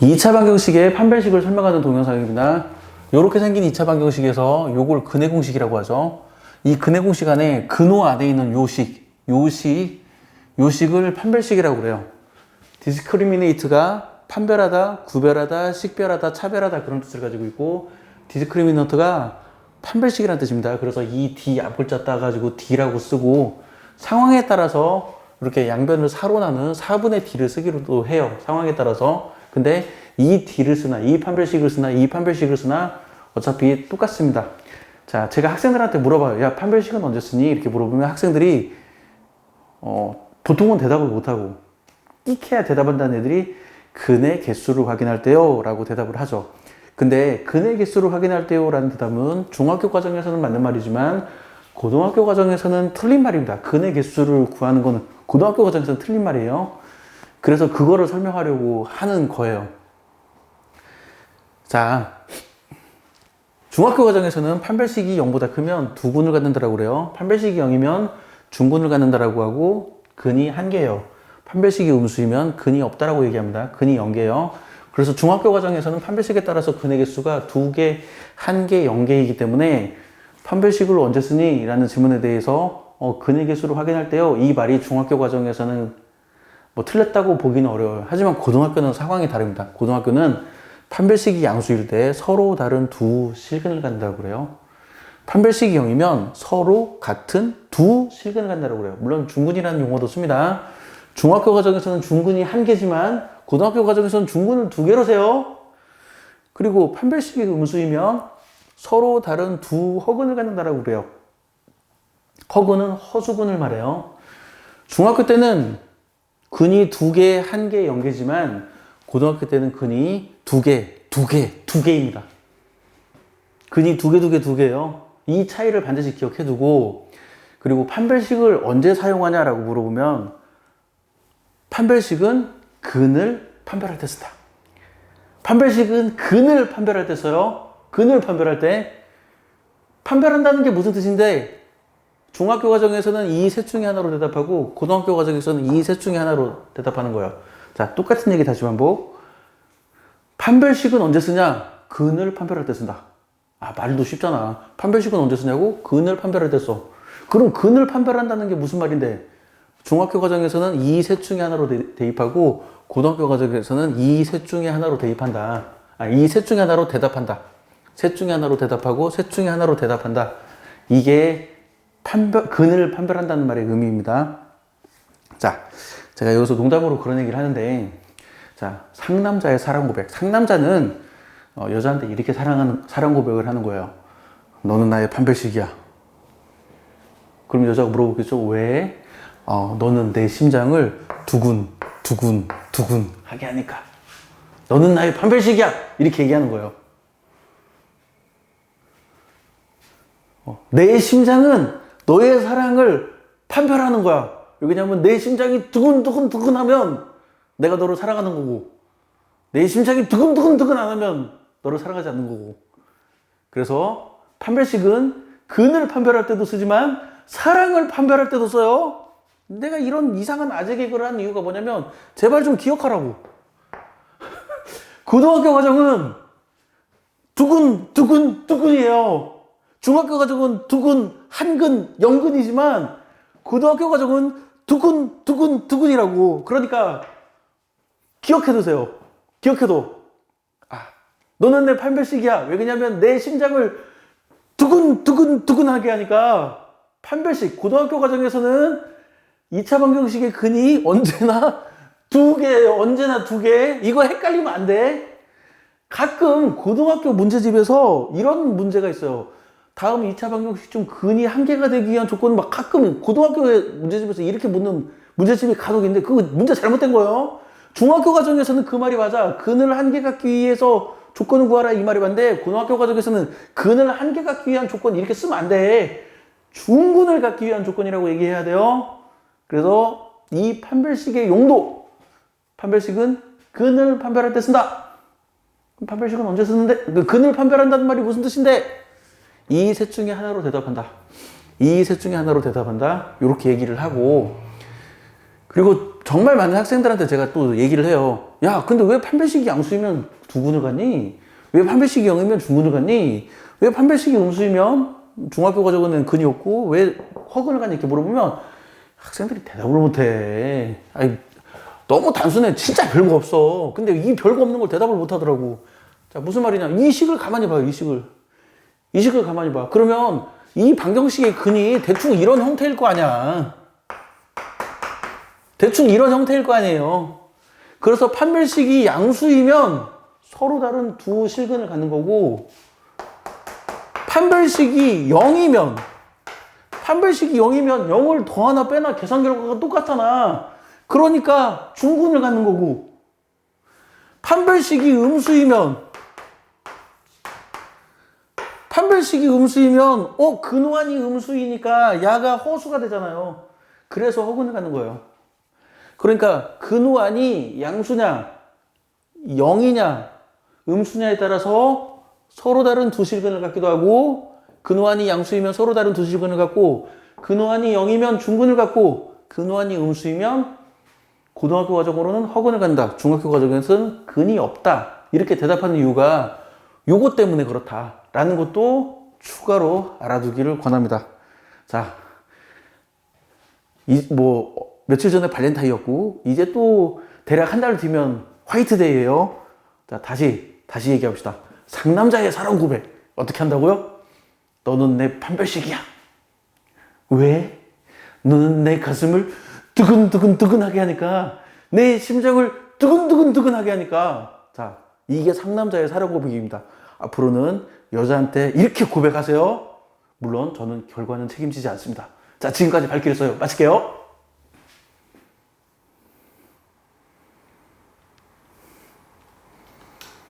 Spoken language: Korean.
2차 방정식의 판별식을 설명하는 동영상입니다. 이렇게 생긴 2차 방정식에서 요걸 근해 공식이라고 하죠. 이 근해 공식 안에 근호 안에 있는 요식, 요식, 요식을 판별식이라고 그래요. 디스크리미네이트가 판별하다, 구별하다, 식별하다, 차별하다 그런 뜻을 가지고 있고 디스크리미넌트가 판별식이라는 뜻입니다. 그래서 이 D 앞글자 따가지고 D라고 쓰고 상황에 따라서 이렇게 양변을 사로 나는 4분의 D를 쓰기로도 해요. 상황에 따라서. 근데 이 D를 쓰나, 이 판별식을 쓰나, 이 판별식을 쓰나 어차피 똑같습니다. 자, 제가 학생들한테 물어봐요. 야, 판별식은 언제 쓰니? 이렇게 물어보면 학생들이 어, 보통은 대답을 못하고 끽해야 대답한다는 애들이 근의 개수를 확인할 때요 라고 대답을 하죠. 근데 근의 개수를 확인할 때요 라는 대답은 중학교 과정에서는 맞는 말이지만 고등학교 과정에서는 틀린 말입니다. 근의 개수를 구하는 거는 고등학교 과정에서는 틀린 말이에요. 그래서 그거를 설명하려고 하는 거예요. 자, 중학교 과정에서는 판별식이 0보다 크면 두 군을 갖는다라고 그래요. 판별식이 0이면 중군을 갖는다라고 하고 근이 한 개예요. 판별식이 음수이면 근이 없다라고 얘기합니다. 근이 0개예요. 그래서 중학교 과정에서는 판별식에 따라서 근의 개수가 두 개, 한 개, 0개이기 때문에 판별식을 언제 쓰니? 라는 질문에 대해서 어, 근의 개수를 확인할 때요. 이 말이 중학교 과정에서는 뭐 틀렸다고 보기는 어려워요. 하지만 고등학교는 상황이 다릅니다. 고등학교는 판별식이 양수일 때 서로 다른 두 실근을 갖는다고 그래요. 판별식이 0이면 서로 같은 두 실근을 갖는다고 그래요. 물론 중근이라는 용어도 씁니다. 중학교 과정에서는 중근이 한 개지만 고등학교 과정에서는 중근을 두 개로 세요. 그리고 판별식이 음수이면 서로 다른 두 허근을 갖는다라고 그래요. 허근은 허수근을 말해요. 중학교 때는 근이 두 개, 한 개, 영 개지만 고등학교 때는 근이 두 개, 두 개, 두 개입니다. 근이 두 개, 두 개, 두 개요. 이 차이를 반드시 기억해 두고 그리고 판별식을 언제 사용하냐라고 물어보면 판별식은 근을 판별할 때 쓴다. 판별식은 근을 판별할 때 써요. 근을 판별할 때 판별한다는 게 무슨 뜻인데 중학교 과정에서는 이 셋 중에 하나로 대답하고 고등학교 과정에서는 이 셋 중에 하나로 대답하는 거예요. 자, 똑같은 얘기 다시 반복. 판별식은 언제 쓰냐? 근을 판별할 때 쓴다. 아, 말도 쉽잖아. 판별식은 언제 쓰냐고? 근을 판별할 때 써. 그럼 근을 판별한다는 게 무슨 말인데? 중학교 과정에서는 이 셋 중에 하나로 대, 대입하고 고등학교 과정에서는 이 셋 중에 하나로 대입한다. 아, 이 셋 중에 하나로 대답한다. 셋 중에 하나로 대답하고 셋 중에 하나로 대답한다. 이게 판별, 근을 판별한다는 말의 의미입니다. 자, 제가 여기서 농담으로 그런 얘기를 하는데, 자, 상남자의 사랑 고백. 상남자는 어, 여자한테 이렇게 사랑하는, 사랑 고백을 하는 거예요. 너는 나의 판별식이야. 그럼 여자가 물어보겠죠. 왜? 어, 너는 내 심장을 두근, 두근, 두근 하게 하니까. 너는 나의 판별식이야! 이렇게 얘기하는 거예요. 어, 내 심장은 너의 사랑을 판별하는 거야. 왜냐면 내 심장이 두근두근 두근 하면 내가 너를 사랑하는 거고, 내 심장이 두근두근 두근 안 하면 너를 사랑하지 않는 거고. 그래서 판별식은 근을 판별할 때도 쓰지만 사랑을 판별할 때도 써요. 내가 이런 이상한 아재 개그를 한 이유가 뭐냐면 제발 좀 기억하라고. 고등학교 과정은 두근 두근 두근이에요. 중학교 과정은 두근 한근 영근이지만 고등학교 과정은 두근 두근 두근이라고. 그러니까 기억해 두세요. 기억해도 아 너는 내 판별식이야. 왜 그러냐면 내 심장을 두근 두근 두근하게 하니까 판별식 고등학교 과정에서는 2차 방정식의 근이 언제나 두 개예요. 언제나 두 개. 이거 헷갈리면 안 돼. 가끔 고등학교 문제집에서 이런 문제가 있어요. 다음 2차 방정식 중 근이 한 개가 되기 위한 조건은 막 가끔 고등학교의 문제집에서 이렇게 묻는 문제집이 간혹 있는데 그 문제 잘못된 거예요. 중학교 과정에서는 그 말이 맞아. 근을 한개 갖기 위해서 조건을 구하라 이 말이 맞는데 고등학교 과정에서는 근을 한개 갖기 위한 조건 이렇게 쓰면 안 돼. 중근을 갖기 위한 조건이라고 얘기해야 돼요. 그래서 이 판별식의 용도 판별식은 근을 판별할 때 쓴다. 판별식은 언제 쓰는데? 그 근을 판별한다는 말이 무슨 뜻인데? 이 셋 중에 하나로 대답한다. 이 셋 중에 하나로 대답한다. 이렇게 얘기를 하고 그리고 정말 많은 학생들한테 제가 또 얘기를 해요. 야, 근데 왜 판별식이 양수이면 두군을 갔니? 왜 판별식이 영이면 중군을 갔니? 왜 판별식이 음수이면 중학교 과정은 근이 없고 왜 허근을 갔니? 이렇게 물어보면 학생들이 대답을 못해. 아니, 너무 단순해. 진짜 별거 없어. 근데 이 별거 없는 걸 대답을 못 하더라고. 자, 무슨 말이냐. 이 식을 가만히 봐요, 이 식을. 이 식을 가만히 봐. 그러면 이 방정식의 근이 대충 이런 형태일 거 아니야. 대충 이런 형태일 거 아니에요. 그래서 판별식이 양수이면 서로 다른 두 실근을 갖는 거고, 판별식이 0이면, 판별식이 0이면 0을 더하나 빼나 계산 결과가 똑같잖아. 그러니까 중군을 갖는 거고, 판별식이 음수이면, 판별식이 음수이면, 어, 근호환이 음수이니까 야가 허수가 되잖아요. 그래서 허근을 갖는 거예요. 그러니까 근호환이 양수냐, 0이냐, 음수냐에 따라서 서로 다른 두 실근을 갖기도 하고, 근호환이 양수이면 서로 다른 두 실근을 갖고, 근호환이 0이면 중근을 갖고, 근호환이 음수이면 고등학교 과정으로는 허근을 간다. 중학교 과정에서는 근이 없다. 이렇게 대답하는 이유가 요것 때문에 그렇다 라는 것도 추가로 알아두기를 권합니다. 자, 이, 뭐, 며칠 전에 발렌타인이었고, 이제 또 대략 한 달 뒤면 화이트데이예요 자, 다시, 다시 얘기합시다. 상남자의 사랑 고백. 어떻게 한다고요? 너는 내 판별식이야. 왜? 너는 내 가슴을 두근두근두근하게 하니까, 내 심장을 두근두근두근하게 하니까, 자, 이게 상남자의 사랑 고백입니다. 앞으로는 여자한테 이렇게 고백하세요. 물론 저는 결과는 책임지지 않습니다. 자, 지금까지 발길을 써요. 마칠게요.